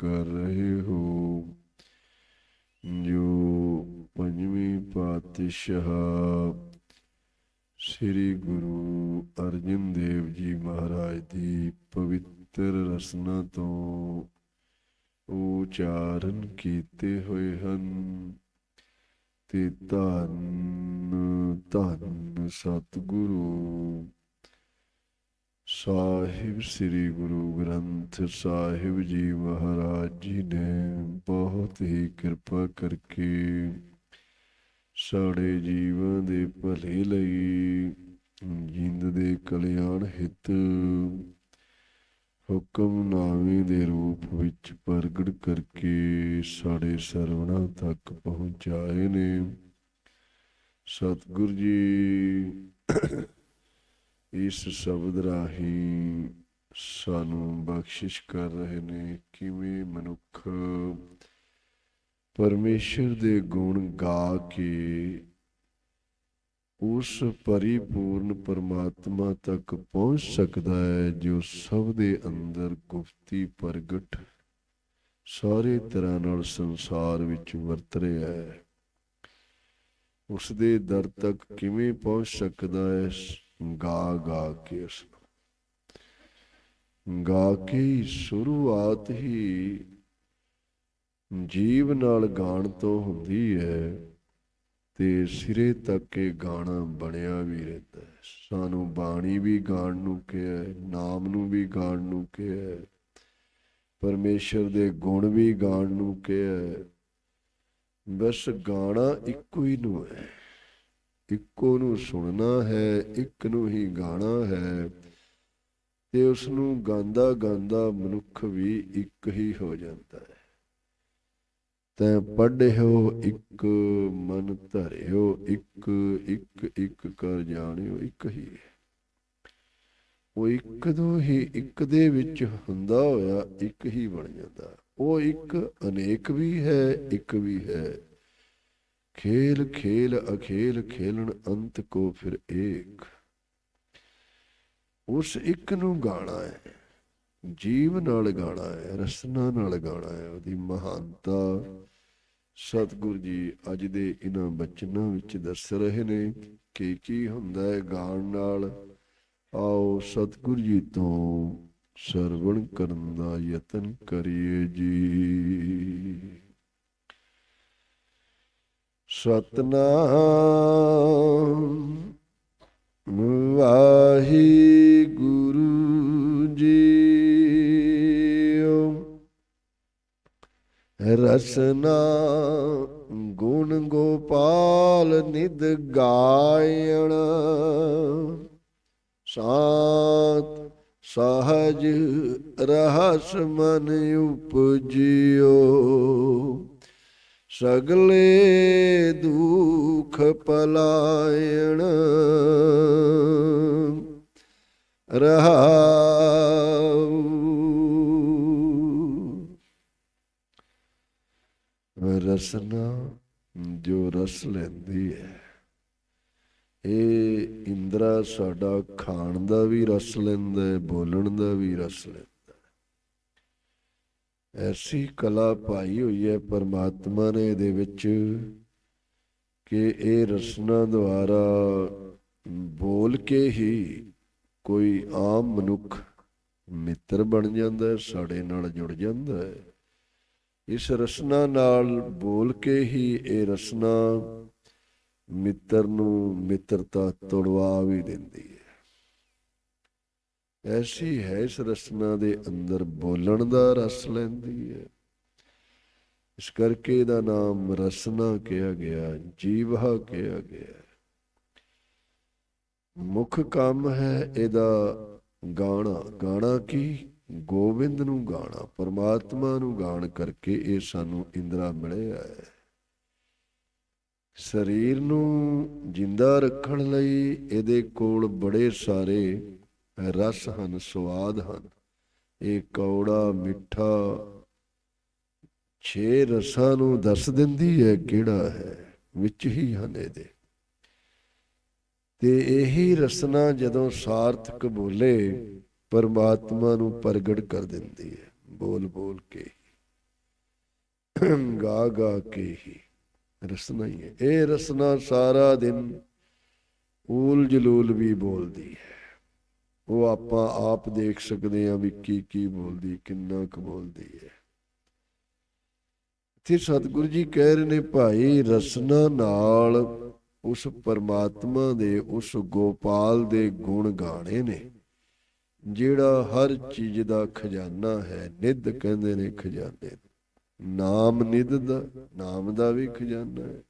ਕਰ ਰਹੇ ਹੋ। ਜੋ ਪੰਜਵੀਂ ਪਾਤਸ਼ਾਹ ਸ੍ਰੀ ਗੁਰੂ ਅਰਜਨ ਦੇਵ ਜੀ ਮਹਾਰਾਜ ਦੀ ਪਵਿੱਤਰ ਰਸਨਾ ਤੋਂ ਉਚਾਰਨ ਕੀਤੇ ਹੋਏ ਹਨ ਤੇ ਧੰਨ ਧੰਨ ਸਤਿਗੁਰੂ। ਸਾਹਿਬ ਸ੍ਰੀ ਗੁਰੂ ਗ੍ਰੰਥ ਸਾਹਿਬ ਜੀ ਮਹਾਰਾਜ ਜੀ ਨੇ ਬਹੁਤ ਹੀ ਕਿਰਪਾ ਕਰਕੇ ਸਾਡੇ ਜੀਵਾਂ ਦੇ ਭਲੇ ਲਈ ਜਿੰਦ ਦੇ ਕਲਿਆਣ ਹਿਤ ਹੁਕਮਨਾਮੇ ਦੇ ਰੂਪ ਵਿੱਚ ਪ੍ਰਗਟ ਕਰਕੇ ਸਾਡੇ ਸਰਵਣਾ ਤੱਕ ਪਹੁੰਚਾਏ ਨੇ। ਸਤਿਗੁਰ ਜੀ ਇਸ ਸ਼ਬਦ ਰਾਹੀਂ ਸਾਨੂੰ ਬਖਸ਼ਿਸ਼ ਕਰ ਰਹੇ ਨੇ ਕਿਵੇਂ ਮਨੁੱਖ ਪਰਮੇਸ਼ਰ ਦੇ ਗੁਣ ਗਾ ਕੇ ਉਸ ਪਰਿਪੂਰਨ ਪਰਮਾਤਮਾ ਤੱਕ ਪਹੁੰਚ ਸਕਦਾ ਹੈ, ਜੋ ਸਭ ਦੇ ਅੰਦਰ ਗੁਪਤੀ ਪ੍ਰਗਟ ਸਾਰੇ ਤਰ੍ਹਾਂ ਨਾਲ ਸੰਸਾਰ ਵਿੱਚ ਵਰਤ ਰਿਹਾ ਹੈ। ਉਸ ਦੇ ਦਰ ਤੱਕ ਕਿਵੇਂ ਪਹੁੰਚ ਸਕਦਾ ਹੈ ਗਾ ਗਾ ਕੇ ਉਸ ਨੂੰ ਗਾ ਕੇ ਸ਼ੁਰੂਆਤ ਹੀ ਜੀਵ ਨਾਲ ਗਾਣ ਤੋਂ ਹੁੰਦੀ ਹੈ ਤੇ ਸਿਰੇ ਤੱਕ ਇਹ ਗਾਣਾ ਬਣਿਆ ਵੀ ਰਹਿੰਦਾ ਹੈ। ਸਾਨੂੰ ਬਾਣੀ ਵੀ ਗਾਣ ਨੂੰ ਕਿਹਾ ਹੈ, ਨਾਮ ਨੂੰ ਵੀ ਗਾਣ ਨੂੰ ਕਿਹਾ ਹੈ, ਪਰਮੇਸ਼ਰ ਦੇ ਗੁਣ ਵੀ ਗਾਣ ਨੂੰ ਕਿਹਾ ਹੈ। ਬਸ ਗਾਣਾ ਇੱਕੋ ਹੀ ਨੂੰ ਹੈ। ਇੱਕੋ ਨੂੰ ਸੁਣਨਾ ਹੈ, ਇੱਕ ਨੂੰ ਹੀ ਗਾਣਾ ਹੈ। ਤੇ ਉਸ ਨੂੰ ਗਾਉਂਦਾ ਗਾਉਂਦਾ ਮਨੁੱਖ ਵੀ ਇੱਕ ਹੀ ਹੋ ਜਾਂਦਾ ਹੈ। ਤੈਂ ਪੜ੍ਹਿਓ ਇੱਕ, ਮਨ ਧਰਿਓ ਇੱਕ ਇੱਕ ਇੱਕ ਕਰ ਜਾਣਿਓ ਇੱਕ ਹੀ। ਹੈ ਉਹ ਇੱਕ ਦੋ ਹੀ ਇੱਕ ਦੇ ਵਿੱਚ ਹੁੰਦਾ ਹੋਇਆ ਇੱਕ ਹੀ ਬਣ ਜਾਂਦਾ। ਉਹ ਇੱਕ ਅਨੇਕ ਵੀ ਹੈ, ਇੱਕ ਵੀ ਹੈ। ਖੇਲ ਖੇਲ, ਅਖੇਲ ਖੇਲਣ ਅੰਤ ਕੋ ਫਿਰ ਏਕ। ਉਸ ਇੱਕ ਨੂੰ ਗਾਣਾ ਹੈ, ਜੀਵ ਨਾਲ ਗਾਣਾ ਹੈ, ਰਸਨਾ ਨਾਲ ਗਾਣਾ ਹੈ, ਉਹਦੀ ਮਹਾਨਤਾ। ਸਤਿਗੁਰ ਜੀ ਅੱਜ ਦੇ ਇਹਨਾਂ ਬਚਨਾਂ ਵਿੱਚ ਦੱਸ ਰਹੇ ਨੇ ਕਿ ਕੀ ਹੁੰਦਾ ਹੈ ਗਾਣ ਨਾਲ। ਆਓ ਸਤਿਗੁਰ ਜੀ ਤੋਂ ਸਰਵਣ ਕਰਨ ਦਾ ਯਤਨ ਕਰੀਏ ਜੀ। ਸਤਨਾਮ। ਵਾਹਿਗੁਰੂ ਜੀਓ। ਰਸਨਾ ਗੁਣ ਗੋਪਾਲ ਨਿਦ ਗਾਇਣ। ਸਾਤ ਸਹਜ ਰਹਸ ਮਨ ਉਪਜਿਓ। ਸਗਲੇ ਦੁਖ ਪਲਾਇਣ। ਰਹਾਉ। ਰਸਨਾ ਜੋ ਰਸ ਲੈਂਦੀ ਹੈ, ਇਹ ਇੰਦਰਾ ਸਾਡਾ ਖਾਣ ਦਾ ਵੀ ਰਸ ਲੈਂਦਾ ਹੈ, ਬੋਲਣ ਦਾ ਵੀ ਰਸ ਲੈਂਦਾ ਐਸੀ ਕਲਾ ਪਾਈ ਹੋਈ ਹੈ ਪਰਮਾਤਮਾ ਨੇ ਇਹਦੇ ਵਿੱਚ ਕਿ ਇਹ ਰਸਨਾ ਦੁਆਰਾ ਬੋਲ ਕੇ ਹੀ ਕੋਈ ਆਮ ਮਨੁੱਖ ਮਿੱਤਰ ਬਣ ਜਾਂਦਾ ਹੈ, ਸਾਡੇ ਨਾਲ ਜੁੜ ਜਾਂਦਾ ਹੈ। ਇਸ ਰਸਨਾ ਨਾਲ ਬੋਲ ਕੇ ਹੀ ਇਹ ਰਸਨਾ ਮਿੱਤਰ ਨੂੰ ਮਿੱਤਰਤਾ ਤੋੜਵਾ ਵੀ ਦਿੰਦੀ ਹੈ। ਐਸੀ ਹੈ ਇਸ ਰਸਨਾ ਦੇ ਅੰਦਰ ਬੋਲਣ ਦਾ ਰਸ ਲੈਂਦੀ ਹੈ। ਇਸ ਕਰਕੇ ਇਹਦਾ ਨਾਮ ਰਸਨਾ ਕਿਹਾ ਗਿਆ, ਜੀਵਹਾ ਕਿਹਾ ਗਿਆ। ਮੁੱਖ ਕੰਮ ਹੈ ਇਹਦਾ ਗਾਣਾ। ਗਾਣਾ ਕੀ? ਗੋਬਿੰਦ ਨੂੰ ਗਾਣਾ, ਪਰਮਾਤਮਾ ਨੂੰ ਗਾਣ ਕਰਕੇ ਇਹ ਸਾਨੂੰ ਇੰਦਰਾ ਮਿਲਿਆ ਹੈ। ਸਰੀਰ ਨੂੰ ਜਿੰਦਾ ਰੱਖਣ ਲਈ ਇਹਦੇ ਕੋਲ ਬੜੇ ਸਾਰੇ ਰਸ ਹਨ, ਸਵਾਦ ਹਨ। ਇਹ ਕੌੜਾ, ਮਿੱਠਾ ਛੇ ਰਸਾਂ ਨੂੰ ਦੱਸ ਦਿੰਦੀ ਹੈ ਕਿਹੜਾ ਹੈ, ਵਿੱਚ ਹੀ ਹਨ ਇਹਦੇ। ਤੇ ਇਹੀ ਰਸਨਾ ਜਦੋਂ ਸਾਰਥਕ ਬੋਲੇ, ਪਰਮਾਤਮਾ ਨੂੰ ਪ੍ਰਗਟ ਕਰ ਦਿੰਦੀ ਹੈ, ਬੋਲ ਬੋਲ ਕੇ ਗਾ ਗਾ ਕੇ ਹੀ, ਰਸਨਾ ਹੀ ਹੈ। ਇਹ ਰਸਨਾ ਸਾਰਾ ਦਿਨ ਊਲ ਜਲੂਲ ਵੀ ਬੋਲਦੀ ਹੈ। ਉਹ ਆਪਾਂ ਆਪ ਦੇਖ ਸਕਦੇ ਹਾਂ ਵੀ ਕੀ ਕੀ ਬੋਲਦੀ, ਕਿੰਨਾ ਕੁ ਬੋਲਦੀ ਹੈ ਤੇ ਸਤਿਗੁਰੂ ਜੀ ਕਹਿ ਰਹੇ ਨੇ, ਭਾਈ ਰਸਨਾ ਨਾਲ ਉਸ ਪਰਮਾਤਮਾ ਦੇ, ਉਸ ਗੋਪਾਲ ਦੇ ਗੁਣ ਗਾਣੇ ਨੇ, ਜਿਹੜਾ ਹਰ ਚੀਜ਼ ਦਾ ਖਜ਼ਾਨਾ ਹੈ, ਨਿੱਧ ਕਹਿੰਦੇ ਨੇ ਖਜ਼ਾਨੇ ਨੂੰ। ਨਾਮ ਨਿੱਧ ਦਾ, ਨਾਮ ਦਾ ਵੀ ਖਜ਼ਾਨਾ ਹੈ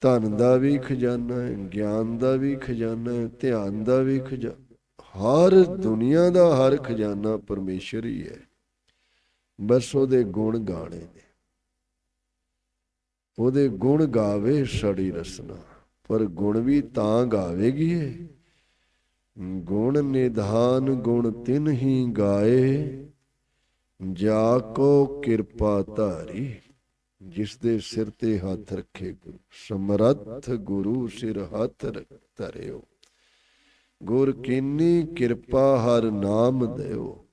ਧਨ ਦਾ ਵੀ ਖਜ਼ਾਨਾ ਹੈ, ਗਿਆਨ ਦਾ ਵੀ ਖਜ਼ਾਨਾ ਹੈ, ਧਿਆਨ ਦਾ ਵੀ ਖਜ਼ਾਨਾ ਹਰ ਦੁਨੀਆ ਦਾ ਹਰ ਖਜ਼ਾਨਾ ਪਰਮੇਸ਼ਰ ਹੀ ਹੈ। ਬਸ ਉਹਦੇ ਗੁਣ ਗਾਣੇ ਨੇ। ਉਹਦੇ ਗੁਣ ਗਾਵੇ ਸੜੀ ਰਸਨਾ, ਪਰ ਗੁਣ ਵੀ ਤਾਂ ਗਾਵੇਗੀ ਇਹ ਗੁਣ ਨਿਧਾਨ ਗੁਣ ਤਿਨ ਹੀ ਗਾਏ, ਜਾ ਕੋ ਕਿਰਪਾ ਧਾਰੀ। ਜਿਸ ਦੇ ਸਿਰ ਤੇ ਹੱਥ ਰੱਖੇ ਗੁਰੂ। ਸਮਰੱਥ ਗੁਰੂ ਸਿਰ ਹੱਥ ਰ- ਧਰਿਓ। ਗੁਰ ਕੀਨੀ ਕਿਰਪਾ ਹਰ ਨਾਮ ਦਿਓ।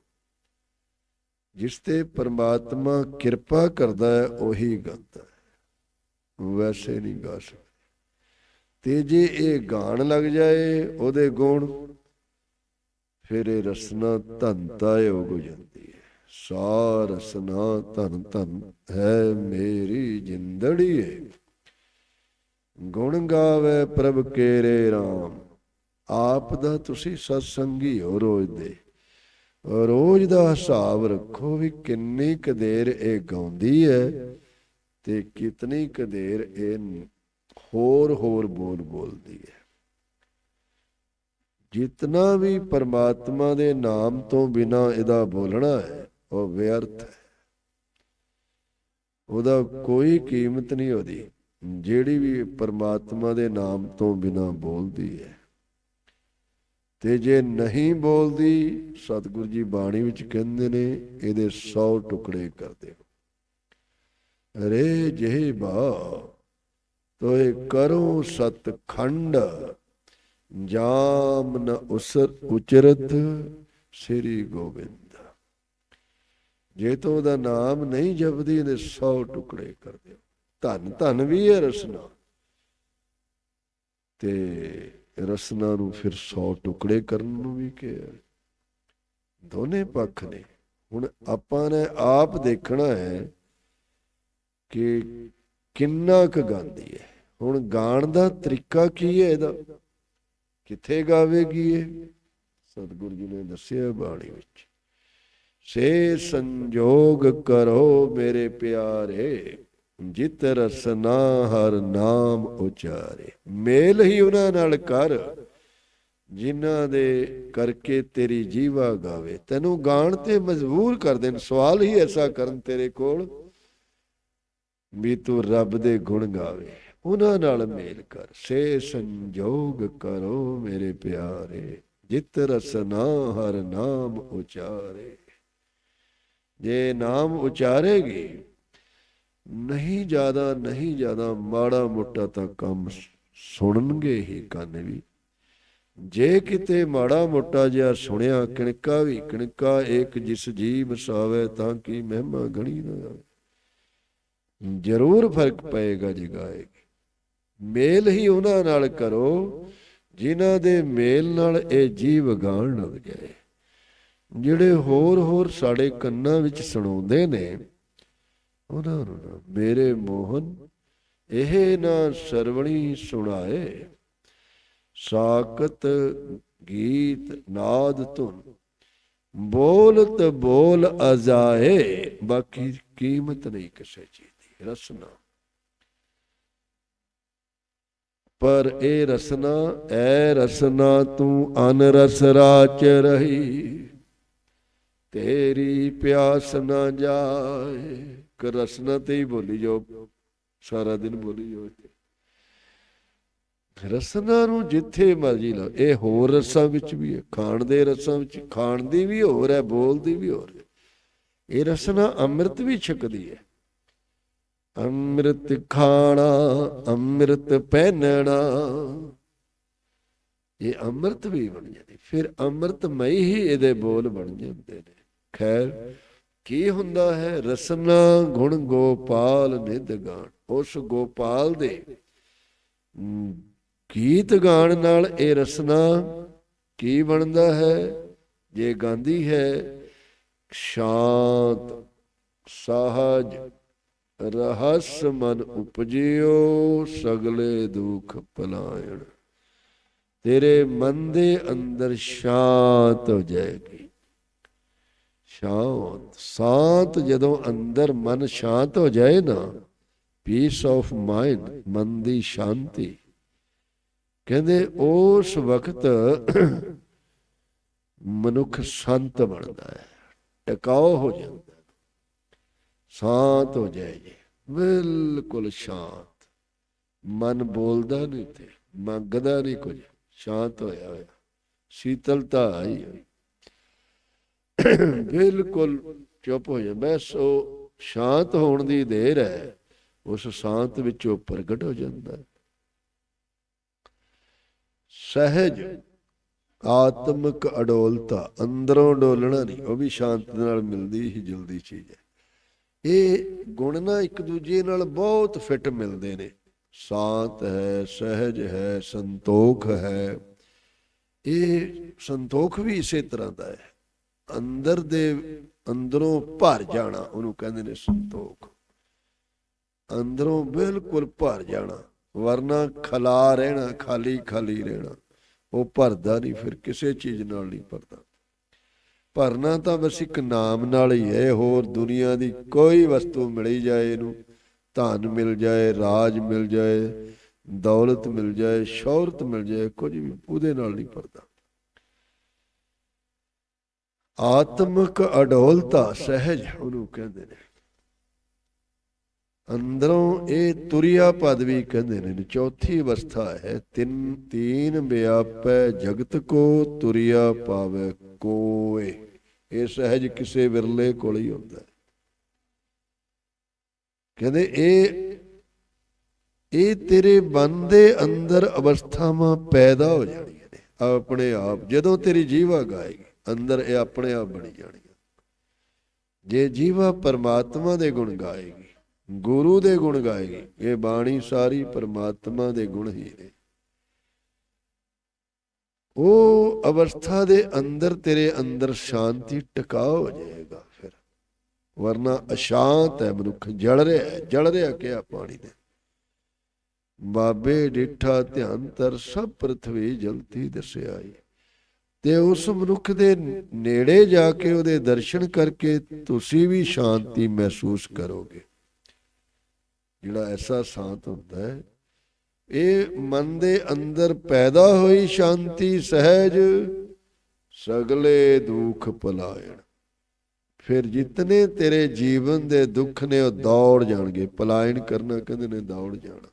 ਜਿਸ ਤੇ ਪਰਮਾਤਮਾ ਕਿਰਪਾ ਕਰਦਾ ਹੈ, ਉਹੀ ਗਾਉਂਦਾ ਹੈ। ਵੈਸੇ ਨਹੀਂ ਗਾ ਸਕਦਾ। ਤੇ ਜੇ ਇਹ ਗਾਣ ਲੱਗ ਜਾਏ ਉਹਦੇ ਗੁਣ, ਫਿਰ ਇਹ ਰਸਨਾ ਧੰਤਾ ਹੋ ਜਾਂਦੀ ਹੈ। ਸਾਰ ਸਨਾ ਧਨ ਧਨ ਹੈ ਮੇਰੀ ਜਿੰਦੜੀਏ ਗੁਣ ਗਾਵੇ ਪ੍ਰਭ ਕੇਰੇ RAM ਆਪ ਦਾ ਤੁਸੀਂ ਸਤਸੰਗੀ ਹੋ ਰੋਜ਼ ਦੇ। ਰੋਜ਼ ਦਾ ਹਿਸਾਬ ਰੱਖੋ ਵੀ ਕਿੰਨੀ ਕੁ ਦੇਰ ਇਹ ਗਾਉਂਦੀ ਹੈ ਤੇ ਕਿਤਨੀ ਕੁ ਦੇਰ ਇਹ ਹੋਰ ਹੋਰ ਬੋਲ ਬੋਲਦੀ ਹੈ। ਜਿਤਨਾ ਵੀ ਪਰਮਾਤਮਾ ਦੇ ਨਾਮ ਤੋਂ ਬਿਨਾ ਇਹਦਾ ਬੋਲਣਾ ਹੈ ਉਹ ਵਿਅਰਥ ਹੈ। ਉਹਦਾ ਕੋਈ ਕੀਮਤ ਨਹੀਂ ਉਹਦੀ। ਜਿਹੜੀ ਵੀ ਪਰਮਾਤਮਾ ਦੇ ਨਾਮ ਤੋਂ ਬਿਨਾ ਬੋਲਦੀ ਹੈ। ਤੇ ਜੇ ਨਹੀਂ ਬੋਲਦੀ, ਸਤਿਗੁਰੂ ਜੀ ਬਾਣੀ ਵਿੱਚ ਕਹਿੰਦੇ ਨੇ, ਇਹਦੇ 100 ਟੁਕੜੇ ਕਰ ਦਿਓ। ਰੇ ਜਿਹੇ ਬਾ ਤੋਏ ਕਰੋ ਸਤਖੰਡ, ਜਾਮ ਨ ਉਸਰ ਉਚਰਤ ਸ੍ਰੀ ਗੋਬਿੰਦ। ਜੇ ਤੋ ਉਹਦਾ ਨਾਮ ਨਹੀਂ ਜਪਦੀ, ਇਹਦੇ 100 ਟੁਕੜੇ ਕਰ ਦਿਓ। ਧਨ ਧਨ ਵੀ ਹੈ ਰਸਨਾ। ਤੇ ਰਸਨਾ ਨੂੰ ਫਿਰ 100 ਟੁਕੜੇ ਕਰਨ ਨੂੰ ਵੀ ਕਿਹਾ। ਦੋਨੇ ਪੱਖ ਨੇ। ਹੁਣ ਆਪਾਂ ਨੇ ਆਪ ਦੇਖਣਾ ਹੈ ਕਿ ਕਿੰਨਾ ਕੁ ਗਾਉਂਦੀ ਹੈ। ਹੁਣ ਗਾਣ ਦਾ ਤਰੀਕਾ ਕੀ ਹੈ ਇਹਦਾ? ਕਿੱਥੇ ਗਾਵੇਗੀ ਇਹ? ਸਤਿਗੁਰੂ ਜੀ ਨੇ ਦੱਸਿਆ ਬਾਣੀ ਵਿੱਚ। ਸੇ ਸੰਜੋਗ ਕਰੋ ਮੇਰੇ ਪਿਆਰੇ, ਜਿਤ ਰਸਨਾ ਹਰ ਨਾਮ ਉਚਾਰੇ। ਮੇਲ ਹੀ ਉਹਨਾਂ ਨਾਲ ਕਰ, ਜਿਨ੍ਹਾਂ ਦੇ ਕਰਕੇ ਤੇਰੀ ਜੀਵਾ ਗਾਵੇ। ਤੈਨੂੰ ਗਾਣ ਤੇ ਮਜਬੂਰ ਕਰ ਦੇਣ, ਸਵਾਲ ਹੀ ਐਸਾ ਕਰਨ ਤੇਰੇ ਕੋਲ, ਵੀ ਤੂੰ ਰੱਬ ਦੇ ਗੁਣ ਗਾਵੇ। ਉਹਨਾਂ ਨਾਲ ਮੇਲ ਕਰ, ਸੇ ਸੰਜੋਗ ਕਰੋ ਮੇਰੇ ਪਿਆਰੇ, ਜਿਤ ਰਸਨਾ ਹਰ ਨਾਮ ਉਚਾਰੇ। ਜੇ ਨਾਮ ਉਚਾਰੇਗੀ, ਨਹੀਂ ਜ਼ਿਆਦਾ ਨਹੀਂ ਜ਼ਿਆਦਾ, ਮਾੜਾ ਮੋਟਾ ਤਾਂ ਕੰਮ ਸੁਣਨਗੇ ਹੀ ਕੰਨ ਵੀ। ਜੇ ਕਿਤੇ ਮਾੜਾ ਮੋਟਾ ਜਿਹਾ ਸੁਣਿਆ, ਕਿਣਕਾ ਵੀ ਕਿਣਕਾ ਇੱਕ ਜਿਸ ਜੀ ਵਸਾਵੇ ਤਾਂ ਕੀ ਮਹਿਮਾ ਗਣੀ ਨਾ ਜਾਵੇ। ਜ਼ਰੂਰ ਫ਼ਰਕ ਪਏਗਾ ਜੇ ਗਾਏਗੀ ਮੇਲ ਹੀ ਉਹਨਾਂ ਨਾਲ ਕਰੋ, ਜਿਨ੍ਹਾਂ ਦੇ ਮੇਲ ਨਾਲ ਇਹ ਜੀਵ ਗਾਣ ਲੱਗ ਜਾਏ। ਜਿਹੜੇ ਹੋਰ ਹੋਰ ਸਾਡੇ ਕੰਨਾਂ ਵਿੱਚ ਸੁਣਾਉਂਦੇ ਨੇ, ਉਹਨਾਂ ਨੂੰ ਨਾ ਮੇਰੇ ਮੋਹਨ, ਇਹ ਨਾ ਸਰਵਣੀ ਸੁਣਾਏ। ਸਾਕਤ ਗੀਤ ਨਾਦ ਧੁਨ, ਬੋਲਤ ਬੋਲ ਅਜਾਏ, ਬਾਕੀ ਕੀਮਤ ਨਹੀਂ ਕਿਸੇ ਚੀਜ਼ ਦੀ, ਰਸਨਾ। ਪਰ ਇਹ ਰਸਨਾ, ਐ ਰਸਨਾ ਤੂੰ ਅਨਰਸ ਰਾਚ ਰਹੀ। ਤੇਰੀ ਪਿਆਸ ਨਾ ਜਾਏ। ਕਿ ਰਸਨਾ ਤੇ ਹੀ ਬੋਲੀ ਜੋ ਸਾਰਾ ਦਿਨ ਬੋਲੀ ਜਾਓ ਰਸਨਾ ਨੂੰ ਜਿੱਥੇ ਮਰਜ਼ੀ ਲਓ ਇਹ ਹੋਰ ਰਸਾਂ ਵਿੱਚ ਵੀ ਹੈ। ਖਾਣ ਦੇ ਰਸਾਂ ਵਿੱਚ। ਖਾਣ ਦੀ ਵੀ ਹੋਰ ਹੈ ਬੋਲਦੀ ਵੀ ਹੋਰ ਹੈ। ਇਹ ਰਸਨਾ ਅੰਮ੍ਰਿਤ ਵੀ ਛਕਦੀ ਹੈ। ਅੰਮ੍ਰਿਤ ਖਾਣਾ, ਅੰਮ੍ਰਿਤ ਪਹਿਨਣਾ। ਇਹ ਅੰਮ੍ਰਿਤ ਵੀ ਬਣ ਜਾਂਦੀ। ਫਿਰ ਅੰਮ੍ਰਿਤਮਈ ਹੀ ਇਹਦੇ ਬੋਲ ਬਣ ਜਾਂਦੇ ਨੇ। ਖੈਰ, ਕੀ ਹੁੰਦਾ ਹੈ? ਰਸਨਾ ਗੁਣ ਗੋਪਾਲ ਨਿਧ ਗਾਣ। ਉਸ ਗੋਪਾਲ ਦੇ ਗੀਤ ਗਾਣ ਨਾਲ ਇਹ ਰਸਨਾ ਕੀ ਬਣਦਾ ਹੈ? ਜੇ ਗਾਉਂਦੀ ਹੈ, ਸ਼ਾਂਤ, ਸਹਜ, ਰਹਸ ਮਨ ਉਪਜਿਓ ਸਗਲੇ ਦੁਖ ਪਲਾਇਣ। ਤੇਰੇ ਮਨ ਦੇ ਅੰਦਰ ਸ਼ਾਂਤ ਹੋ ਜਾਏਗੀ। ਸ਼ਾਂਤ ਸ਼ਾਂਤ ਜਦੋਂ ਅੰਦਰ ਮਨ ਸ਼ਾਂਤ ਹੋ ਜਾਏ ਨਾ ਪੀਸ ਆਫ ਮਾਈਂਡ ਮਨ ਦੀ ਸ਼ਾਂਤੀ। ਕਹਿੰਦੇ ਉਸ ਵਕਤ ਮਨੁੱਖ ਸੰਤ ਬਣਦਾ ਹੈ ਟਿਕਾਓ ਹੋ ਜਾਂਦਾ ਸ਼ਾਂਤ ਹੋ ਜਾਏ ਜੀ, ਬਿਲਕੁਲ ਸ਼ਾਂਤ। ਮਨ ਬੋਲਦਾ ਨਹੀਂ ਤੇ, ਮੰਗਦਾ ਨਹੀਂ ਕੁਝ, ਸ਼ਾਂਤ ਹੋਇਆ ਹੋਇਆ, ਸ਼ੀਤਲਤਾ ਆਈ ਬਿਲਕੁਲ ਚੁੱਪ ਹੋ ਜਾ ਬਸ ਉਹ ਸ਼ਾਂਤ ਹੋਣ ਦੀ ਦੇਰ ਹੈ। ਉਸ ਸ਼ਾਂਤ ਵਿੱਚੋਂ ਪ੍ਰਗਟ ਹੋ ਜਾਂਦਾ। ਸਹਿਜ, ਆਤਮਿਕ ਅਡੋਲਤਾ, ਅੰਦਰੋਂ ਡੋਲਣਾ ਨਹੀਂ, ਉਹ ਵੀ ਸ਼ਾਂਤ ਨਾਲ ਮਿਲਦੀ ਹੀ ਜੁਲਦੀ ਚੀਜ਼ ਹੈ। ਇਹ ਗੁਣ ਨਾ ਇੱਕ ਦੂਜੇ ਨਾਲ ਬਹੁਤ ਫਿੱਟ ਮਿਲਦੇ ਨੇ। ਸ਼ਾਂਤ ਹੈ, ਸਹਿਜ ਹੈ, ਸੰਤੋਖ ਹੈ। ਇਹ ਸੰਤੋਖ ਵੀ ਇਸੇ ਤਰ੍ਹਾਂ ਦਾ ਹੈ। ਅੰਦਰ ਦੇ ਅੰਦਰੋਂ ਭਰ ਜਾਣਾ, ਉਹਨੂੰ ਕਹਿੰਦੇ ਨੇ ਸੰਤੋਖ। ਅੰਦਰੋਂ ਬਿਲਕੁਲ ਭਰ ਜਾਣਾ, ਵਰਨਾ ਖਲਾ ਰਹਿਣਾ, ਖਾਲੀ ਖਾਲੀ ਰਹਿਣਾ। ਉਹ ਭਰਦਾ ਨਹੀਂ, ਫਿਰ ਕਿਸੇ ਚੀਜ਼ ਨਾਲ ਨਹੀਂ ਭਰਦਾ। ਭਰਨਾ ਤਾਂ ਬਸ ਇੱਕ ਨਾਮ ਨਾਲ ਹੀ ਹੈ, ਹੋਰ ਦੁਨੀਆ ਦੀ ਕੋਈ ਵਸਤੂ ਮਿਲੀ ਜਾਏ ਇਹਨੂੰ, ਧਨ ਮਿਲ ਜਾਏ, ਰਾਜ ਮਿਲ ਜਾਏ, ਦੌਲਤ ਮਿਲ ਜਾਏ, ਸ਼ੌਹਰਤ ਮਿਲ ਜਾਏ, ਕੁਝ ਵੀ ਉਹਦੇ ਨਾਲ ਨਹੀਂ ਭਰਦਾ। ਆਤਮਿਕ ਅਡੋਲਤਾ ਸਹਿਜ ਉਹਨੂੰ ਕਹਿੰਦੇ ਨੇ। ਅੰਦਰੋਂ ਇਹ ਤੁਰਿਆ ਪਦਵੀ ਕਹਿੰਦੇ ਨੇ, ਚੌਥੀ ਅਵਸਥਾ ਹੈ, ਤਿੰਨ ਤੀਨ ਵਿਆਪੈ ਜਗਤ ਕੋ ਤੁਰਿਆ ਪਾਵੇ ਕੋਏ। ਇਹ ਸਹਿਜ ਕਿਸੇ ਵਿਰਲੇ ਕੋਲ ਹੀ ਹੁੰਦਾ ਹੈ। ਕਹਿੰਦੇ ਇਹ ਇਹ ਤੇਰੇ ਮਨ ਦੇ ਅੰਦਰ ਅਵਸਥਾਵਾਂ ਪੈਦਾ ਹੋ ਜਾਣੀਆਂ ਨੇ, ਆਪਣੇ ਆਪ। ਜਦੋਂ ਤੇਰੀ ਜੀਵਾ ਗਾਏਗੀ ਅੰਦਰ ਇਹ ਆਪਣੇ ਆਪ ਬਣੀ ਜਾਣਗੀਆਂ ਜੇ ਜੀਵਾ ਪਰਮਾਤਮਾ ਦੇ ਗੁਣ ਗਾਏਗੀ, ਗੁਰੂ ਦੇ ਗੁਣ ਗਾਏਗੀ, ਇਹ ਬਾਣੀ ਸਾਰੀ ਪਰਮਾਤਮਾ ਦੇ ਗੁਣ ਹੀ ਨੇ। ਉਹ ਅਵਸਥਾ ਦੇ ਅੰਦਰ ਤੇਰੇ ਅੰਦਰ ਸ਼ਾਂਤੀ ਟਿਕਾ ਹੋ ਜਾਏਗਾ ਫਿਰ। ਵਰਨਾ ਅਸ਼ਾਂਤ ਹੈ ਮਨੁੱਖ, ਜਲ ਰਿਹਾ ਹੈ, ਜਲ ਰਿਹਾ ਕਿਆ ਪਾਣੀ ਦੇ ਬਾਬੇ ਡਿਠਾ ਧਿਆਨ ਤਰ ਸਭ ਪ੍ਰਥਵੀ ਜਲਤੀ ਦਸਿਆਈ। ਤੇ ਉਸ ਮਨੁੱਖ ਦੇ ਨੇੜੇ ਜਾ ਕੇ ਉਹਦੇ ਦਰਸ਼ਨ ਕਰਕੇ ਤੁਸੀਂ ਵੀ ਸ਼ਾਂਤੀ ਮਹਿਸੂਸ ਕਰੋਗੇ। ਜਿਹੜਾ ਐਸਾ ਸ਼ਾਂਤ ਹੁੰਦਾ ਹੈ, ਇਹ ਮਨ ਦੇ ਅੰਦਰ ਪੈਦਾ ਹੋਈ ਸ਼ਾਂਤੀ, ਸਹਿਜ, ਸਗਲੇ ਦੁੱਖ ਪਲਾਇਣ। ਫਿਰ ਜਿਤਨੇ ਤੇਰੇ ਜੀਵਨ ਦੇ ਦੁੱਖ ਨੇ ਉਹ ਦੌੜ ਜਾਣਗੇ। ਪਲਾਇਣ ਕਰਨਾ ਕਹਿੰਦੇ ਨੇ ਦੌੜ ਜਾਣਾ।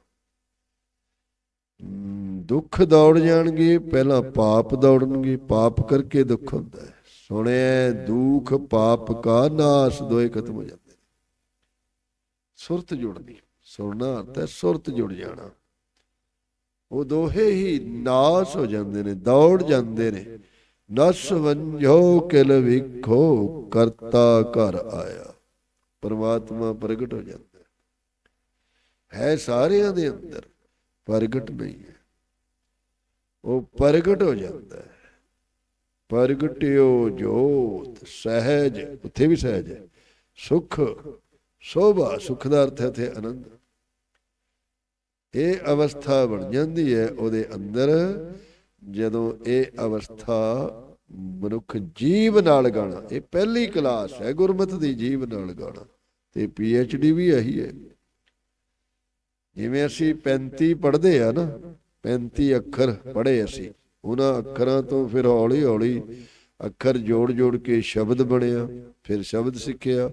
ਦੁੱਖ ਦੌੜ ਜਾਣਗੇ, ਪਹਿਲਾਂ ਪਾਪ ਦੌੜਨਗੇ, ਪਾਪ ਕਰਕੇ ਦੁੱਖ ਹੁੰਦਾ ਹੈ। ਸੁਣਿਆ ਦੁੱਖ ਪਾਪ ਕਾ ਨਾਸ ਦੋਏ ਖਤਮ ਹੋ ਜਾਂਦੇ ਨੇ। ਸੁਰਤ ਜੁੜਦੀ, ਸੁਣਨਾ ਅਰਥ ਹੈ ਸੁਰਤ ਜੁੜ ਜਾਣਾ। ਉਹ ਦੋਹੇ ਹੀ ਨਾਸ ਹੋ ਜਾਂਦੇ ਨੇ, ਦੌੜ ਜਾਂਦੇ ਨੇ। ਨਸ ਵੰਝੋ, ਕਿਲ ਵਿਖੋ, ਕਰਤਾ ਘਰ ਆਇਆ। ਪਰਮਾਤਮਾ ਪ੍ਰਗਟ ਹੋ ਜਾਂਦਾ ਹੈ ਸਾਰਿਆਂ ਦੇ ਅੰਦਰ। ਪ੍ਰਗਟ ਨਹੀਂ ਹੈ। ਉਹ ਪ੍ਰਗਟ ਹੋ ਜਾਂਦਾ ਹੈ। ਪ੍ਰਗਟਿਓ ਜੋਤ ਸਹਿਜ, ਉੱਥੇ ਵੀ ਸਹਿਜ ਹੈ। ਸੁਖ, ਸੋਭਾ, ਸੁਖ ਦਾ ਅਰਥ ਹੈ ਤੇ ਆਨੰਦ। ਇਹ ਅਵਸਥਾ ਬਣ ਜਾਂਦੀ ਹੈ ਉਹਦੇ ਅੰਦਰ, ਜਦੋਂ ਇਹ ਅਵਸਥਾ ਮਨੁੱਖ ਜੀਵ ਨਾਲ ਗਾਣਾ। ਇਹ ਪਹਿਲੀ ਕਲਾਸ ਹੈ, ਗੁਰਮਤ ਦੀ ਜੀਵ ਨਾਲ ਗਾਣਾ। ਤੇ ਪੀ ਐਚ ਡੀ ਵੀ ਇਹੀ ਹੈ। ਜਿਵੇਂ ਅਸੀਂ 35 ਪੜ੍ਹਦੇ ਆ ਨਾ 35 ਅੱਖਰ ਪੜ੍ਹੇ ਅਸੀਂ, ਉਹਨਾਂ ਅੱਖਰਾਂ ਤੋਂ ਫਿਰ ਹੌਲੀ ਹੌਲੀ ਅੱਖਰ ਜੋੜ ਜੋੜ ਕੇ ਸ਼ਬਦ ਬਣਿਆ, ਫਿਰ ਸ਼ਬਦ ਸਿੱਖਿਆ।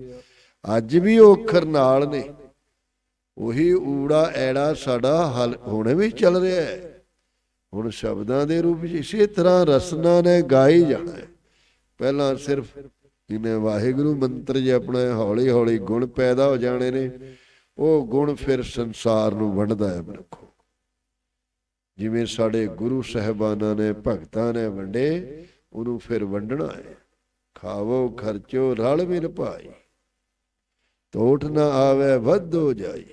ਅੱਜ ਵੀ ਉਹ ਅੱਖਰ ਨਾਲ ਨੇ। ਉਹੀ ਊੜਾ ਐੜਾ ਸਾਡਾ ਹਲ ਹੁਣ ਵੀ ਚੱਲ ਰਿਹਾ ਹੈ। ਹੁਣ ਸ਼ਬਦਾਂ ਦੇ ਰੂਪ ਵਿੱਚ ਇਸੇ ਤਰ੍ਹਾਂ ਰਸਨਾ ਨੇ ਗਾਈ ਜਾਣਾ ਪਹਿਲਾਂ ਸਿਰਫ ਇਹਨੇ ਵਾਹਿਗੁਰੂ ਮੰਤਰ ਜੇ ਆਪਣਾ ਹੌਲੀ ਹੌਲੀ ਗੁਣ ਪੈਦਾ ਹੋ ਜਾਣੇ ਨੇ ਉਹ ਗੁਣ ਫਿਰ ਸੰਸਾਰ ਨੂੰ ਵੰਡਦਾ ਹੈ ਮਨੁੱਖੋ। ਜਿਵੇਂ ਸਾਡੇ ਗੁਰੂ ਸਹਿਬਾਨਾਂ ਨੇ ਭਗਤਾਂ ਨੇ ਵੰਡੇ, ਉਹਨੂੰ ਫਿਰ ਵੰਡਣਾ ਹੈ। ਖਾਵੋ, ਖਰਚੋ, ਰਲ ਮਿਲ ਭਾਈ। ਟੋਟ ਨਾ ਆਵੇ, ਵੱਧ ਹੋ ਜਾਈ।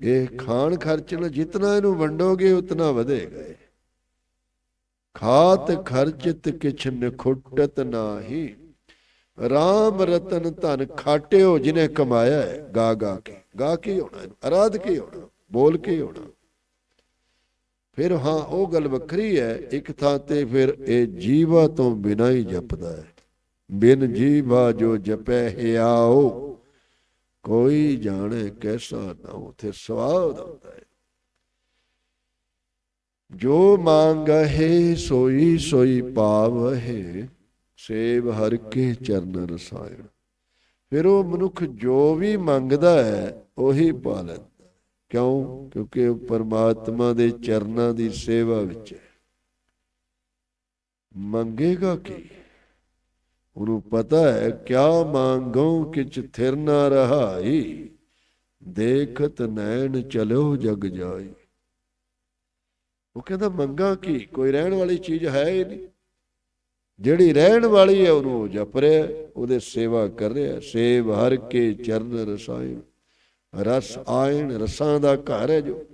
ਇਹ ਖਾਣ ਖਰਚਣ ਜਿਤਨਾ ਇਹਨੂੰ ਵੰਡੋਗੇ, ਉਤਨਾ ਵਧੇਗਾ ਇਹ। ਖਾਤ ਖਰਚਿਤ ਕਿਛ ਨਖੁੱਟਤ ਨਾਹੀ। ਰਾਮ ਰਤਨ ਧਨ ਖਾਟਿਓ ਜਿਨੇ ਕਮਾਇਆ ਹੈ, ਗਾ ਗਾ ਕੇ। ਗਾ ਕੇ ਹੀ ਹੋਣਾ ਅਰਾਧ ਕੇ ਹੋਣਾ, ਬੋਲ ਕੇ ਹੋਣਾ। ਫਿਰ ਹਾਂ, ਉਹ ਗੱਲ ਵੱਖਰੀ ਹੈ, ਇੱਕ ਥਾਂ ਤੇ ਫਿਰ ਇਹ ਜੀਵਾ ਤੋਂ ਬਿਨਾਂ ਹੀ ਜਪਦਾ ਹੈ। ਬਿਨ ਜੀਵਾ ਜੋ ਜਪੈ, ਹਿਆਓ, ਕੋਈ ਜਾਣੇ ਕੈਸਾ ਨਾ ਉਥੇ ਸਵਾਦ ਹੁੰਦਾ ਹੈ। ਜੋ ਮੰਗਹਿ, ਸੋਈ ਸੋਈ ਪਾਵਹਿ ਸੇਵ ਹਰ ਕੇ ਚਰਨ ਰਸਾਇਣ। ਫਿਰ ਉਹ ਮਨੁੱਖ ਜੋ ਵੀ ਮੰਗਦਾ ਹੈ, ਉਹੀ ਪਾ ਲੈਂਦਾ ਕਿਉਂ? ਕਿਉਂਕਿ ਉਹ ਪਰਮਾਤਮਾ ਦੇ ਚਰਨਾਂ ਦੀ ਸੇਵਾ ਵਿੱਚ ਹੈ। ਮੰਗੇਗਾ ਕੀ? ਉਹਨੂੰ ਪਤਾ ਹੈ, ਕਿਆ ਮੰਗੋ ਕਿਛ ਥਿਰ ਨਾ ਰਹਾਈ, ਦੇਖਤ ਨੈਣ ਚਲੋ ਜਗ ਜਾਈ। ਉਹ ਕਹਿੰਦਾ, ਮੰਗਾ ਕੀ? ਕੋਈ ਰਹਿਣ ਵਾਲੀ ਚੀਜ਼ ਹੈ ਹੀ ਨਹੀਂ। ਜਿਹੜੀ ਰਹਿਣ ਵਾਲੀ ਹੈ ਉਹਨੂੰ ਉਹ ਜਪ ਰਿਹਾ ਉਹਦੇ ਸੇਵਾ ਕਰ ਰਿਹਾ ਸੇਵ ਹਰ ਕੇ ਚਰਨ ਰਸਾਇਣ। ਰਸ ਆਇਣ, ਰਸਾਂ ਦਾ ਘਰ ਹੈ ਜੋ।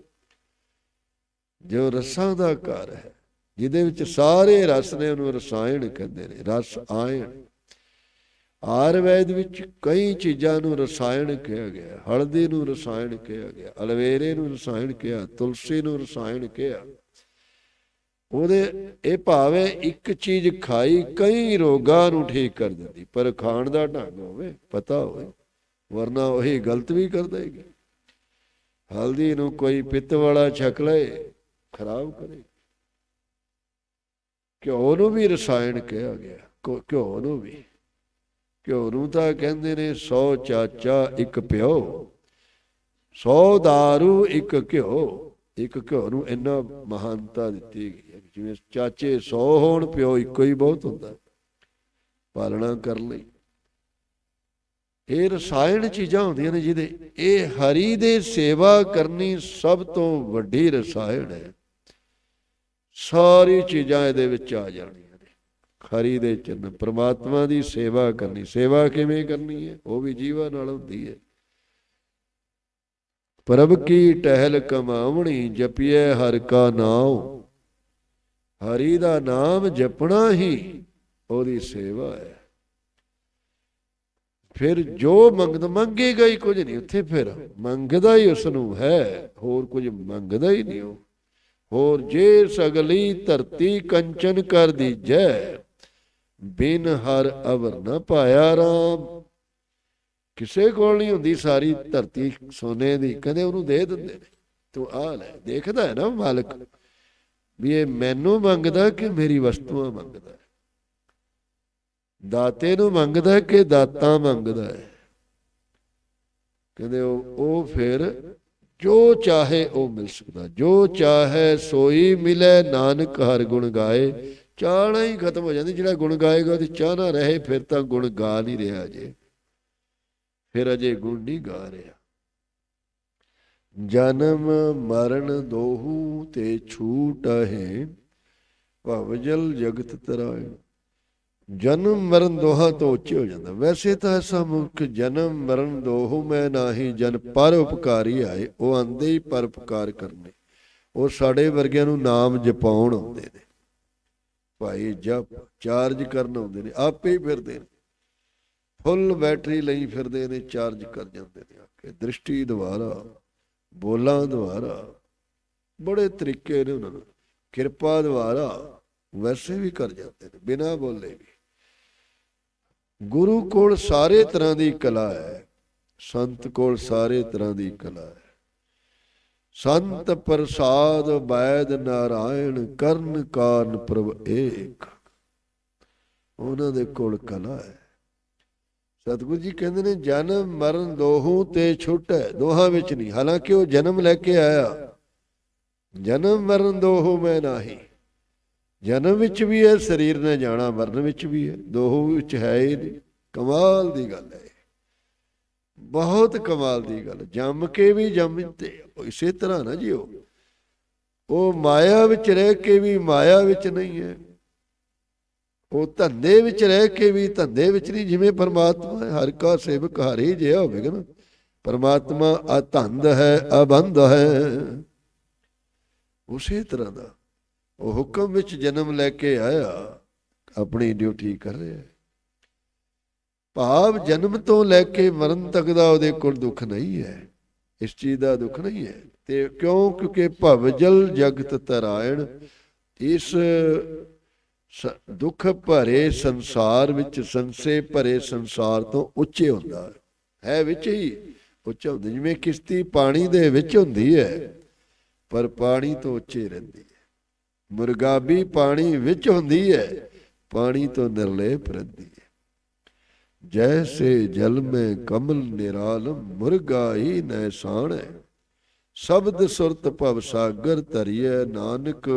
ਜੋ ਰਸਾਂ ਦਾ ਘਰ ਹੈ, ਜਿਹਦੇ ਵਿੱਚ ਸਾਰੇ ਰਸ ਨੇ ਉਹਨੂੰ ਰਸਾਇਣ ਕਹਿੰਦੇ ਨੇ। ਰਸ ਆਇਣ। ਆਯੁਰਵੈਦ ਵਿੱਚ ਕਈ ਚੀਜ਼ਾਂ ਨੂੰ ਰਸਾਇਣ ਕਿਹਾ ਗਿਆ ਹਲਦੀ ਨੂੰ ਰਸਾਇਣ ਕਿਹਾ ਗਿਆ ਅਲਵੇਰੇ ਨੂੰ ਰਸਾਇਣ ਕਿਹਾ, ਤੁਲਸੀ ਨੂੰ ਰਸਾਇਣ ਕਿਹਾ। ਉਹਦੇ ਇਹ ਭਾਵੇਂ ਇੱਕ ਚੀਜ਼ ਖਾਈ, ਕਈ ਰੋਗਾਂ ਨੂੰ ਠੀਕ ਕਰ ਦਿੰਦੀ। ਪਰ ਖਾਣ ਦਾ ਢੰਗ ਹੋਵੇ, ਪਤਾ ਹੋਵੇ, ਵਰਨਾ ਉਹੀ ਗਲਤ ਵੀ ਕਰ ਦੇਗੀ। ਹਲਦੀ ਨੂੰ ਕੋਈ ਪਿੱਤ ਵਾਲਾ ਛਕ ਲਏ, ਖਰਾਬ ਕਰੇ। ਘਿਓ ਨੂੰ ਵੀ ਰਸਾਇਣ ਕਿਹਾ ਗਿਆ, ਘਿਓ- ਨੂੰ ਵੀ। ਘਿਓ ਨੂੰ ਤਾਂ ਕਹਿੰਦੇ ਨੇ 100 ਚਾਚਾ ਇੱਕ ਪਿਓ 100 ਦਾਰੂ ਇੱਕ ਘਿਓ। ਇੱਕ ਘਿਓ ਨੂੰ ਇੰਨਾ ਮਹਾਨਤਾ ਦਿੱਤੀ ਗਈ ਹੈ ਜਿਵੇਂ ਚਾਚੇ 100 ਹੋਣ, ਪਿਓ ਇੱਕੋ ਹੀ ਬਹੁਤ ਹੁੰਦਾ। ਪਾਲਣਾ ਕਰਨ ਲਈ। ਇਹ ਰਸਾਇਣ ਚੀਜ਼ਾਂ ਹੁੰਦੀਆਂ ਨੇ ਜਿਹਦੇ, ਇਹ ਹਰੀ ਦੇ ਸੇਵਾ ਕਰਨੀ ਸਭ ਤੋਂ ਵੱਡੀ ਰਸਾਇਣ ਹੈ। ਸਾਰੀ ਚੀਜ਼ਾਂ ਇਹਦੇ ਵਿੱਚ ਆ ਜਾਣੀਆਂ ਨੇ। ਹਰੀ ਦੇ ਚਰਨ, ਪ੍ਰਮਾਤਮਾ ਦੀ ਸੇਵਾ ਕਰਨੀ। ਸੇਵਾ ਕਿਵੇਂ ਕਰਨੀ ਹੈ? ਉਹ ਵੀ ਜੀਵਾ ਨਾਲ ਹੁੰਦੀ ਹੈ। ਪ੍ਰਭ ਕੀ ਟਹਿਲ ਕਮਾਵਣੀ ਜਪੀਏ ਹਰ ਕਾ ਨਾਮ ਹਰੀ ਦਾ ਨਾਮ ਜਪਣਾ ਹੀ ਉਹਦੀ ਸੇਵਾ ਹੈ। ਫਿਰ ਜੋ ਮੰਗਦ ਮੰਗੇਗਾ ਗਈ ਕੁਝ ਨਹੀਂ, ਉੱਥੇ ਫਿਰ ਮੰਗਦਾ ਹੀ ਉਸ ਨੂੰ ਹੈ, ਹੋਰ ਕੁਝ ਮੰਗਦਾ ਹੀ ਨਹੀਂ ਉਹ। ਹੋਰ ਜੇ ਸਗਲੀ ਧਰਤੀ ਕੰਚਨ ਕਰ ਦੀਜੈ ਬਿਨ ਹਰ ਅਵਰ ਨ ਪਾਇਆ ਰਾਮ। ਕਿਸੇ ਕੋਲ ਨਹੀਂ ਹੁੰਦੀ ਸਾਰੀ ਧਰਤੀ ਸੋਨੇ ਦੀ ਕਹਿੰਦੇ ਉਹਨੂੰ ਦੇ ਦਿੰਦੇ ਨੇ। ਤੂੰ ਆ ਲੈ, ਦੇਖਦਾ ਹੈ ਨਾ ਮਾਲਕ ਵੀ ਇਹ ਮੈਨੂੰ ਮੰਗਦਾ ਕਿ ਮੇਰੀ ਵਸਤੂਆਂ ਮੰਗਦਾ ਹੈ। ਦਾਤੇ ਨੂੰ ਮੰਗਦਾ ਕਿ ਦਾਤਾ ਮੰਗਦਾ ਹੈ। ਕਹਿੰਦੇ ਉਹ ਫਿਰ ਜੋ ਚਾਹੇ ਉਹ ਮਿਲ ਸਕਦਾ, ਜੋ ਚਾਹੇ ਸੋਈ ਮਿਲੇ, ਨਾਨਕ ਹਰ ਗੁਣ ਗਾਏ, ਚਾਹਣਾ ਹੀ ਖਤਮ ਹੋ ਜਾਂਦੀ, ਜਿਹੜਾ ਗੁਣ ਗਾਏਗਾ ਤੇ ਚਾਹ ਨਾ ਰਹੇ, ਫਿਰ ਤਾਂ ਗੁਣ ਗਾ ਨਹੀਂ ਰਿਹਾ ਅਜੇ ਫਿਰ ਅਜੇ ਗੁਣ ਨਹੀਂ ਗਾ ਰਿਹਾ ਜਨਮ ਮਰਨ ਦੋਹੂ ਤੇ ਛੂਟ ਹੈ ਭਵਜਲ ਜਗਤ ਤਰਾਏ। ਜਨਮ ਮਰਨ ਦੋਹਾਂ ਤੋਂ ਉੱਚੇ ਹੋ ਜਾਂਦਾ। ਵੈਸੇ ਤਾਂ ਐਸਾ ਮੁਖ ਜਨਮ ਮਰਨ ਦੋਹੂ ਮੈਂ ਨਾਹੀ ਜਨ ਪਰ ਉਪਕਾਰੀ ਆਏ, ਉਹ ਆਂਦੇ ਹੀ ਪਰ ਉਪਕਾਰ ਕਰਨੇ। ਉਹ ਸਾਡੇ ਵਰਗਿਆਂ ਨੂੰ ਨਾਮ ਜਪਾਉਣ ਆਉਂਦੇ ਨੇ। ਭਾਈ ਜਪ, ਚਾਰਜ ਕਰਨ ਆਉਂਦੇ ਨੇ, ਆਪੇ ਹੀ ਫਿਰਦੇ ਨੇ। ਫੁੱਲ ਬੈਟਰੀ ਲਈ ਫਿਰਦੇ ਨੇ, ਚਾਰਜ ਕਰ ਜਾਂਦੇ ਨੇ ਆ ਦ੍ਰਿਸ਼ਟੀ ਦੁਆਰਾ, ਬੋਲਾਂ ਦੁਆਰਾ, ਬੜੇ ਤਰੀਕੇ ਨੇ ਉਹਨਾਂ ਨੂੰ ਕਿਰਪਾ ਦੁਆਰਾ ਵੈਸੇ ਵੀ ਕਰ ਜਾਂਦੇ ਨੇ, ਬਿਨਾਂ ਬੋਲੇ ਵੀ। ਗੁਰੂ ਕੋਲ ਸਾਰੇ ਤਰ੍ਹਾਂ ਦੀ ਕਲਾ ਹੈ, ਸੰਤ ਕੋਲ ਸਾਰੇ ਤਰ੍ਹਾਂ ਦੀ ਕਲਾ ਹੈ। ਸੰਤ ਪ੍ਰਸਾਦ ਬੈਦ ਨਾਰਾਇਣ ਕਰਨ ਕਾਰਨ ਪ੍ਰਭ ਏਕ। ਉਹਨਾਂ ਦੇ ਕੋਲ ਕਲਾ ਹੈ। ਸਤਿਗੁਰੂ ਜੀ ਕਹਿੰਦੇ ਨੇ ਜਨਮ ਮਰਨ ਦੋਹੂ ਤੇ ਛੁੱਟੈ ਦੋਹਾਂ ਵਿੱਚ ਨਹੀਂ। ਹਾਲਾਂਕਿ ਉਹ ਜਨਮ ਲੈ ਕੇ ਆਇਆ। ਜਨਮ ਮਰਨ ਦੋਹੂ ਮੈਂ ਨਾਹੀ। ਜਨਮ ਵਿੱਚ ਵੀ ਹੈ, ਸਰੀਰ ਨੇ ਜਾਣਾ, ਮਰਨ ਵਿੱਚ ਵੀ ਹੈ। ਦੋਹੂ ਵਿੱਚ ਹੈ ਹੀ ਨਹੀਂ। ਕਮਾਲ ਦੀ ਗੱਲ ਹੈ। ਬਹੁਤ ਕਮਾਲ ਦੀ ਗੱਲ। ਜੰਮ ਕੇ ਵੀ ਜੰਮਦੇ ਉਹ ਇਸੇ ਤਰ੍ਹਾਂ ਨਾ ਜਿਓ। ਉਹ ਮਾਇਆ ਵਿੱਚ ਰਹਿ ਕੇ ਵੀ ਮਾਇਆ ਵਿੱਚ ਨਹੀਂ ਹੈ। ਉਹ ਧੰਦੇ ਵਿੱਚ ਰਹਿ ਕੇ ਵੀ ਧੰਦੇ ਵਿੱਚ ਨਹੀਂ, ਜਿਵੇਂ ਪਰਮਾਤਮਾ ਹੈ। ਹਰ ਕਾ ਸੇਵਕ ਹਰੀ ਜਿਹਾ ਹੋਵੇਗਾ ਨਾ। ਪਰਮਾਤਮਾ ਅਧੰਦ ਹੈ, ਅਬੰਧ ਹੈ। ਉਸੇ ਤਰ੍ਹਾਂ ਦਾ ਉਹ ਹੁਕਮ ਵਿੱਚ ਜਨਮ ਲੈ ਕੇ ਆਇਆ, ਆਪਣੀ ਡਿਊਟੀ ਕਰ ਰਿਹਾ ਹੈ। ਭਾਵ ਜਨਮ ਤੋਂ ਲੈ ਕੇ ਮਰਨ ਤੱਕ ਦਾ ਉਹਦੇ ਕੋਲ ਦੁੱਖ ਨਹੀਂ ਹੈ। ਇਸ ਚੀਜ਼ ਦਾ ਦੁੱਖ ਨਹੀਂ ਹੈ। ਤੇ ਕਿਉਂ? ਕਿਉਂਕਿ ਭਵਜਲ ਜਗਤ ਤਰਾਇਣ, ਇਸ ਦੁੱਖ ਭਰੇ ਸੰਸਾਰ ਵਿੱਚ ਸੰਸੇ ਭਰੇ ਸੰਸਾਰ ਤੋਂ ਉੱਚੇ ਹੁੰਦਾ ਹੈ। ਵਿੱਚ ਹੀ ਉੱਚਾ ਹੁੰਦਾ, ਜਿਵੇਂ ਕਿਸ਼ਤੀ ਪਾਣੀ ਦੇ ਵਿੱਚ ਹੁੰਦੀ ਹੈ, ਪਰ ਪਾਣੀ ਤੋਂ ਉੱਚੇ ਰਹਿੰਦੀ ਹੈ। ਮੁਰਗਾਬੀ ਪਾਣੀ ਵਿੱਚ ਹੁੰਦੀ ਹੈ, ਪਾਣੀ ਤੋਂ ਨਿਰਲੇਪ ਰਹਿੰਦੀ ਹੈ। ਜੈਸੇ ਜਲ ਮੈਂ ਕਮਲ ਨਿਰਾਲਮ ਮੁਰਗਾ ਹੀ ਨੈਸਾਨ ਹੈ। ਸ਼ਬਦ ਸੁਰਤ ਭਵ ਸਾਗਰ ਧਰਿਐ, ਨਾਨਕ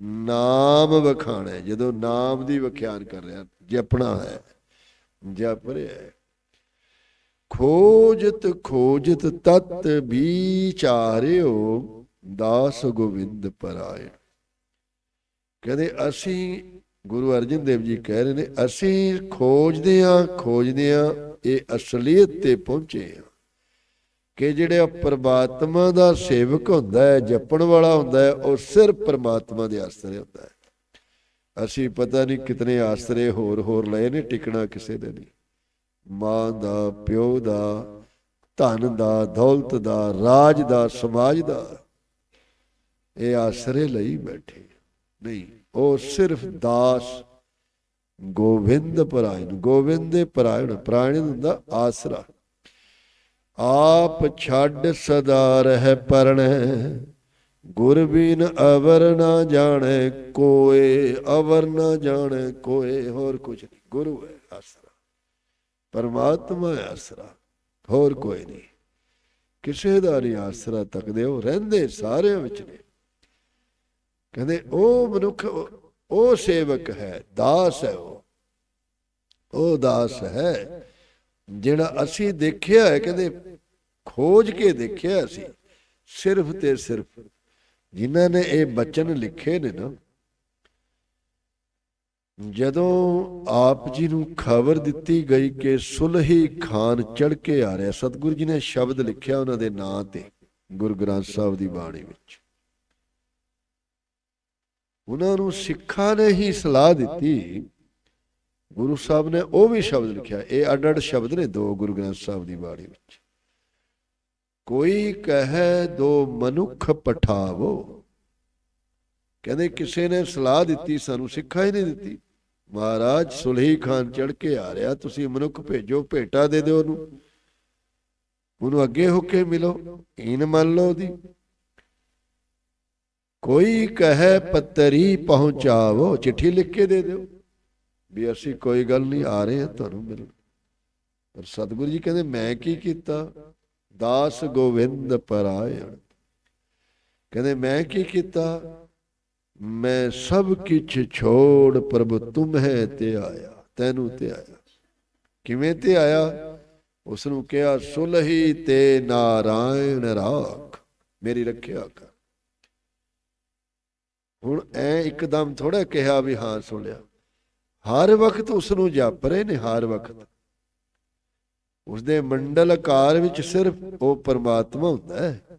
ਨਾਮ ਵਖਾਣੈ ਜਦੋਂ ਨਾਮ ਦੀ ਵਿਖਿਆਨ ਕਰ ਰਿਹਾ ਜਪਣਾ ਹੈ ਜਪ ਰਿਹਾ ਹੈ। ਖੋਜਤ ਖੋਜਤ ਤਤ ਵਿਚਾਰਿਓ, ਦਾਸ ਗੋਬਿੰਦ ਪਰਾਇਣ ਕਹਿੰਦੇ, ਅਸੀਂ ਗੁਰੂ ਅਰਜਨ ਦੇਵ ਜੀ ਕਹਿ ਰਹੇ ਨੇ, ਅਸੀਂ ਖੋਜਦੇ ਆਂ ਖੋਜਦੇ ਆਂ ਇਹ ਅਸਲੀਅਤ ਤੇ ਪਹੁੰਚੇ ਆਂ ਕਿ ਜਿਹੜਾ ਪਰਮਾਤਮਾ ਦਾ ਸੇਵਕ ਹੁੰਦਾ ਹੈ, ਜਪਣ ਵਾਲਾ ਹੁੰਦਾ ਹੈ, ਉਹ ਸਿਰਫ ਪਰਮਾਤਮਾ ਦੇ ਆਸਰੇ ਹੁੰਦਾ ਹੈ। ਅਸੀਂ ਪਤਾ ਨਹੀਂ ਕਿਤਨੇ ਆਸਰੇ ਹੋਰ ਹੋਰ ਲਏ ਨੇ, ਟਿਕਣਾ ਕਿਸੇ ਦੇ ਨਹੀਂ। ਮਾਂ ਦਾ, ਪਿਓ ਦਾ, ਧਨ ਦਾ, ਦੌਲਤ ਦਾ, ਰਾਜ ਦਾ, ਸਮਾਜ ਦਾ, ਇਹ ਆਸਰੇ ਲਈ ਬੈਠੇ। ਨਹੀਂ, ਉਹ ਸਿਰਫ ਦਾਸ ਗੋਵਿੰਦ ਪਰਾਇਣ। ਗੋਵਿੰਦ ਦੇ ਪਰਾਇਣ ਪਰਾਇਣ ਹੁੰਦਾ ਆਸਰਾ। ਆਪ ਛੱਡ ਸਦਾ ਰਹਿ ਪਰਣੈ। ਗੁਰ ਬਿਨ ਅਵਰ ਨਾ ਜਾਣੈ ਕੋਏ, ਅਵਰ ਨਾ ਜਾਣੈ ਕੋਏ। ਹੋਰ ਕੁਝ ਨਹੀਂ। ਗੁਰੂ ਹੈ ਆਸਰਾ। ਪਰਮਾਤਮਾ ਹੈ ਆਸਰਾ। ਹੋਰ ਕੋਈ ਨਹੀਂ। ਕਿਸੇ ਦਾ ਨਹੀਂ ਆਸਰਾ ਤੱਕਦੇ ਉਹ ਰਹਿੰਦੇ ਸਾਰਿਆਂ ਵਿੱਚ ਨੇ। ਕਹਿੰਦੇ, ਉਹ ਮਨੁੱਖ ਉਹ- ਉਹ ਸੇਵਕ ਹੈ। ਦਾਸ ਹੈ ਉਹ। ਉਹ ਦਾਸ ਹੈ। ਜਿਹੜਾ ਅਸੀਂ ਦੇਖਿਆ ਹੈ ਕਹਿੰਦੇ ਖੋਜ ਕੇ ਦੇਖਿਆ ਅਸੀਂ, ਸਿਰਫ ਤੇ ਸਿਰਫ ਜਿਨ੍ਹਾਂ ਨੇ ਇਹ ਬਚਨ ਲਿਖੇ ਨੇ ਨਾ, ਜਦੋਂ ਆਪ ਜੀ ਨੂੰ ਖਬਰ ਦਿੱਤੀ ਗਈ ਕਿ ਸੁਲਹੀ ਖਾਨ ਚੜ ਕੇ ਆ ਰਿਹਾ, ਸਤਿਗੁਰੂ ਜੀ ਨੇ ਸ਼ਬਦ ਲਿਖਿਆ ਉਹਨਾਂ ਦੇ ਨਾਂ ਤੇ, ਗੁਰੂ ਗ੍ਰੰਥ ਸਾਹਿਬ ਦੀ ਬਾਣੀ ਵਿੱਚ। ਉਹਨਾਂ ਨੂੰ ਸਿੱਖਾਂ ਨੇ ਹੀ ਸਲਾਹ ਦਿੱਤੀ ਗੁਰੂ ਸਾਹਿਬ ਨੇ ਉਹ ਵੀ ਸ਼ਬਦ ਲਿਖਿਆ। ਇਹ ਅੱਡ ਅੱਡ ਸ਼ਬਦ ਨੇ ਦੋ ਗੁਰੂ ਗ੍ਰੰਥ ਸਾਹਿਬ ਦੀ ਬਾਣੀ ਵਿੱਚ। ਕੋਈ ਕਹੇ ਦੋ ਮਨੁੱਖ ਪਠਾਵੋ। ਕਹਿੰਦੇ ਕਿਸੇ ਨੇ ਸਲਾਹ ਦਿੱਤੀ, ਸਾਨੂੰ ਸਿੱਖਾ ਹੀ ਨਹੀਂ ਦਿੱਤੀ। ਮਹਾਰਾਜ ਸੁਲਹੀ ਖਾਨ ਚੜ ਕੇ ਆ ਰਿਹਾ, ਤੁਸੀਂ ਮਨੁੱਖ ਭੇਜੋ, ਭੇਟਾ ਦੇ ਦਿਓ ਉਹਨੂੰ। ਉਹਨੂੰ ਅੱਗੇ ਹੋ ਕੇ ਮਿਲੋ ਇਨ ਮੰਨ ਲਓ ਉਹਦੀ। ਕੋਈ ਕਹੇ ਪੱਤਰੀ ਪਹੁੰਚਾਵੋ, ਚਿੱਠੀ ਲਿਖ ਕੇ ਦੇ ਦਿਓ। ਵੀ ਅਸੀਂ ਕੋਈ ਗੱਲ ਨਹੀਂ, ਆ ਰਹੇ ਹਾਂ ਤੁਹਾਨੂੰ ਮਿਲਣ। ਪਰ ਸਤਿਗੁਰੂ ਜੀ ਕਹਿੰਦੇ, ਮੈਂ ਕੀ ਕੀਤਾ? ਦਾਸ ਗੋਵਿੰਦ ਪਰਾਇਣ। ਕਹਿੰਦੇ, ਮੈਂ ਕੀ ਕੀਤਾ? ਮੈਂ ਸਭ ਕਿਛ ਛੋੜ ਪ੍ਰਭ, ਤੁਮ ਹੈ ਤੇ ਆਇਆ, ਤੈਨੂੰ ਤੇ ਆਇਆ। ਕਿਵੇਂ ਤੇ ਆਇਆ? ਉਸ ਨੂੰ ਕਿਹਾ, ਸੁਲਹੀ ਤੇ ਨਾਰਾਇਣ ਰਾਖ, ਮੇਰੀ ਰੱਖਿਆ ਕਰ। ਹੁਣ ਐ ਇੱਕਦਮ ਥੋੜਾ ਕਿਹਾ ਵੀ ਹਾਂ ਸੁਣਿਆ। ਹਰ ਵਕਤ ਉਸ ਨੂੰ ਜਪ ਰਹੇ ਨੇ, ਹਰ ਵਕਤ। ਉਸ ਦੇ ਮੰਡਲ ਆਕਾਰ ਵਿੱਚ ਸਿਰਫ ਉਹ ਪਰਮਾਤਮਾ ਹੁੰਦਾ ਹੈ।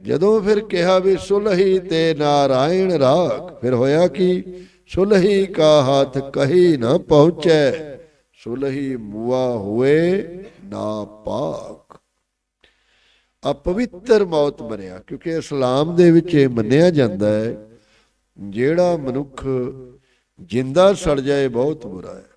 ਜਦੋਂ ਫਿਰ ਕਿਹਾ ਵੀ ਸੁਲਹੀ ਤੇ ਨਾਰਾਇਣ ਰਾਖ ਫਿਰ ਹੋਇਆ ਕਿ? ਸੁਲਹੀ ਕਾ ਹੱਥ ਕਹੀ ਨਾ ਪਹੁੰਚੈ, ਸੁਲਹੀ ਮੁਆ ਹੋਏ ਨਾ ਪਾਕ। ਅਪਵਿੱਤਰ ਮੌਤ ਮਰਿਆ, ਕਿਉਂਕਿ ਇਸਲਾਮ ਦੇ ਵਿੱਚ ਇਹ ਮੰਨਿਆ ਜਾਂਦਾ ਹੈ, ਜਿਹੜਾ ਮਨੁੱਖ ਜਿੰਦਾ ਸੜ ਜਾਏ ਬਹੁਤ ਬੁਰਾ ਹੈ।